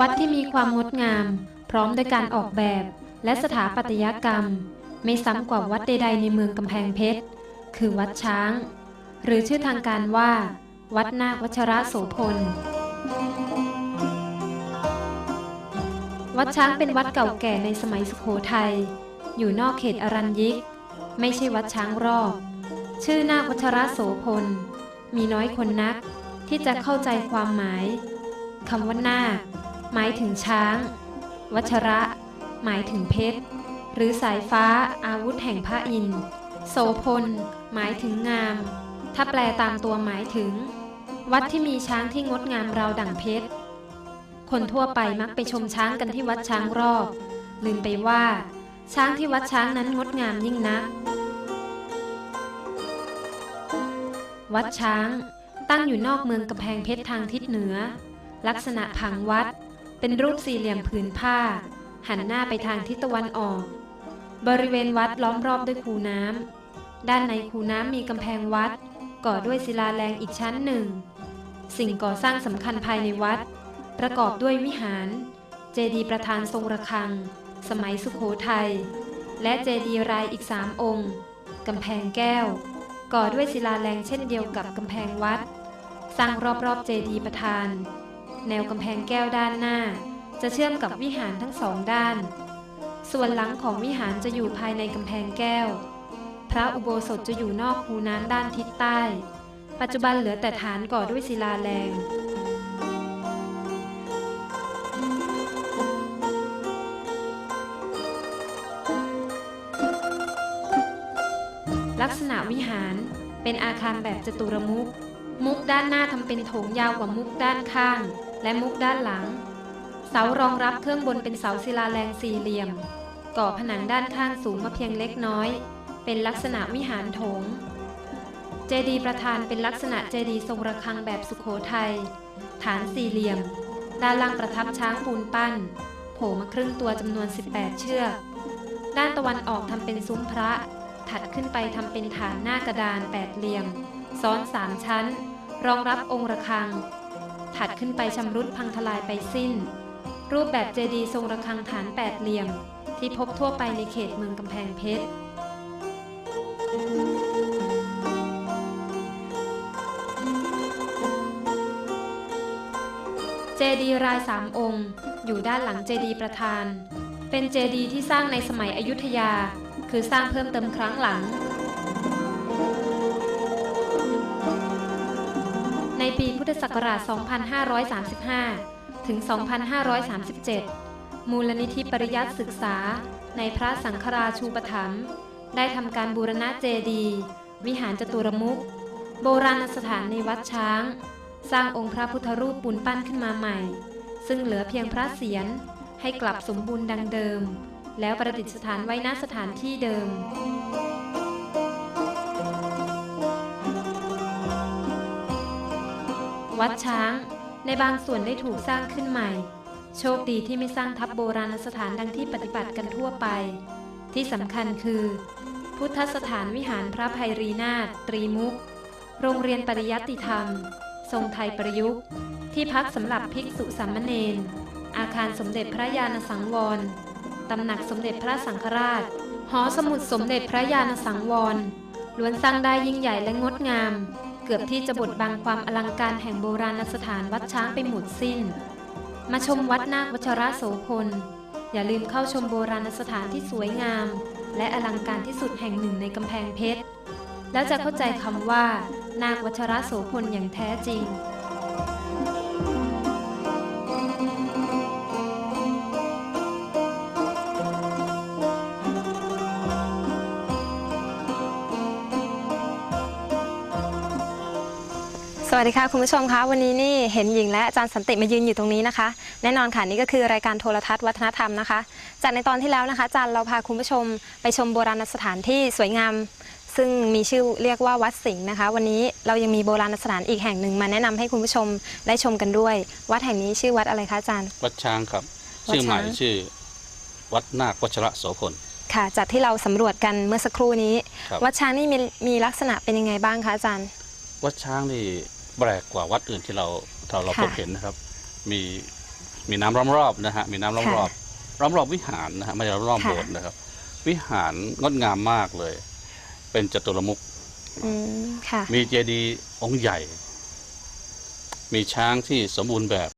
วัดที่มีความงดงาม พร้อมด้วยการออกแบบ และสถาปัตยกรรม ไม่ซ้ำกว่าวัดใดๆในเมืองกำแพงเพชร คือวัดช้าง หรือชื่อทางการว่า วัดนาควัชระโสพล วัดช้างเป็นวัดเก่าแก่ในสมัยสุโขทัย อยู่นอกเขตอรัญยิก ไม่ใช่วัดช้างรอบ ชื่อนาควัชระโสพล มีน้อยคนนักที่จะเข้าใจความหมายคำว่านาค หมายถึงช้าง วัชระ หมายถึงเพชร หรือสายฟ้าอาวุธแห่งพระอินทร์โสพล หมายถึงงาม ถ้าแปลตามตัวหมายถึง วัดที่มีช้างที่งดงามราวดั่งเพชร คนทั่วไปมักไปชมช้างกันที่วัดช้างรอบ ลืมไปว่า ช้างที่วัดช้างนั้นงดงามยิ่งนัก วัดช้างตั้งอยู่นอกเมืองกำแพงเพชรทางทิศเหนือ ลักษณะผังวัด เป็นรูปสี่เหลี่ยมผืนผ้า หันหน้าไปทางทิศตะวันออก บริเวณวัดล้อมรอบด้วยคูน้ำ ด้านในคูน้ำมีกำแพงวัด ก่อด้วยศิลาแรงอีกชั้นหนึ่ง สิ่งก่อสร้างสำคัญภายในวัด ประกอบด้วยวิหาร เจดีย์ประธานทรงระฆัง สมัยสุขโขทัย และเจดีย์รายอีกสามองค์กำแพงแก้ว ก่อด้วยศิลาแรงเช่นเดียวกับกำแพงวัด สร้างรอบๆเจดีย์ประธาน แนวกำแพงแก้วด้านหน้า จะเชื่อมกับวิหารทั้งสองด้าน ส่วนหลังของวิหารจะอยู่ภายในกำแพงแก้ว พระอุโบสถจะอยู่นอกคูน้ำด้านทิศใต้ ปัจจุบันเหลือแต่ฐานก่อด้วยศิลาแรงลักษณะวิหารเป็นอาคารแบบจตุรมุขมุกด้านหน้าทำเป็นโถงยาวกว่ามุกด้านข้าง และมุกด้านหลัง เสารองรับเครื่องบนเป็นเสาศิลาแรงสี่เหลี่ยม ก่อผนังด้านข้างสูงมาเพียงเล็กน้อย เป็นลักษณะวิหารโถง เจดีย์ประธานเป็นลักษณะเจดีย์ทรงระฆังแบบสุโขทัย ฐานสี่เหลี่ยม ด้านล่างประทับช้างปูนปั้น โผล่มาครึ่งตัวจำนวน 18 เชือก ด้านตะวันออกทำเป็นซุ้มพระ ถัดขึ้นไปทำเป็นฐานหน้ากระดานแปดเหลี่ยม ซ้อนสามชั้น รองรับองค์ระฆัง ถัดขึ้นไปชำรุดพังทลายไปสิ้น รูปแบบเจดีย์ทรงระฆังฐานแปดเหลี่ยม ที่พบทั่วไปในเขตเมืองกำแพงเพชรเจดีย์รายสามองค์ อยู่ด้านหลังเจดีย์ประธาน เป็นเจดีย์ที่สร้างในสมัยอยุธยา คือสร้างเพิ่มเติมครั้งหลัง ปีพุทธศักราช 2535 ถึง 2537 มูลนิธิปริยัติศึกษาในพระสังฆราชูปถัมภ์ได้ทำการบูรณะเจดีย์วิหารจตุรมุข โบราณสถานในวัดช้าง สร้างองค์พระพุทธรูปปูนปั้นขึ้นมาใหม่ ซึ่งเหลือเพียงพระเศียรให้กลับสมบูรณ์ดังเดิม แล้วประดิษฐานไว้ณสถานที่เดิม วัดช้าง ในบางส่วนได้ถูกสร้างขึ้นใหม่ โชคดีที่ไม่สร้างทับโบราณสถานดังที่ปฏิบัติกันทั่วไป ที่สำคัญคือ พุทธสถานวิหารพระภัยรีนาถตรีมุก โรงเรียนปริยัติธรรม ทรงไทยประยุกต์ ที่พักสำหรับภิกษุสามเณรอาคารสมเด็จพระยาณสังวรตำหนักสมเด็จพระสังฆราช หอสมุดสมเด็จพระยาณสังวรล้วนสร้างได้ยิ่งใหญ่และงดงาม เกือบที่จะบดบังความอลังการแห่งโบราณสถานวัดช้างไปหมดสิ้น มาชมวัดนาควัชระโสพล อย่าลืมเข้าชมโบราณสถานที่สวยงาม และอลังการที่สุดแห่งหนึ่งในกำแพงเพชร แล้วจะเข้าใจคำว่า นาควัชระโสพลอย่างแท้จริง วัสดีค่ะคุณผู้ชมคะวันนี้นี่เห็นหญิงและอาจารย์สันติมายืนอยู่ตรงนี้นะคะ แน่นอนค่ะนี่ก็คือรายการโทรทัศน์วัฒนธรรมนะคะ จากในตอนที่แล้วนะคะอาจารย์เราพาคุณผู้ชมไปชมโบราณสถานที่สวยงาม ซึ่งมีชื่อเรียกว่าวัดสิงห์นะคะ วันนี้เรายังมีโบราณสถานอีกแห่งหนึ่งมาแนะนำให้คุณผู้ชมได้ชมกันด้วย วัดแห่งนี้ชื่อวัดอะไรคะอาจารย์ วัดช้างครับวัดชื่อใหม่ช้างชื่อ วัดนาควัชระโสพลค่ะจากที่เราสำรวจกันเมื่อสักครู่นี้ครับวัดช้างนี่มีมีลักษณะเป็นยังไงบ้างคะอาจารย์ วัดช้างนี่ แปลกกว่าวัดอื่นที่เราเราเราค่ะพบเห็นนะครับ มีมีน้ำล้อมรอบนะฮะมีน้ำล้อมค่ะรอบล้อมรอบวิหารนะฮะไม่ใช่ล้อมรอบค่ะโบสถ์นะครับ วิหารงดงามมากเลย เป็นจตุรมุขอืมค่ะมีเจดีย์องค์ใหญ่ มีช้างที่สมบูรณ์แบบ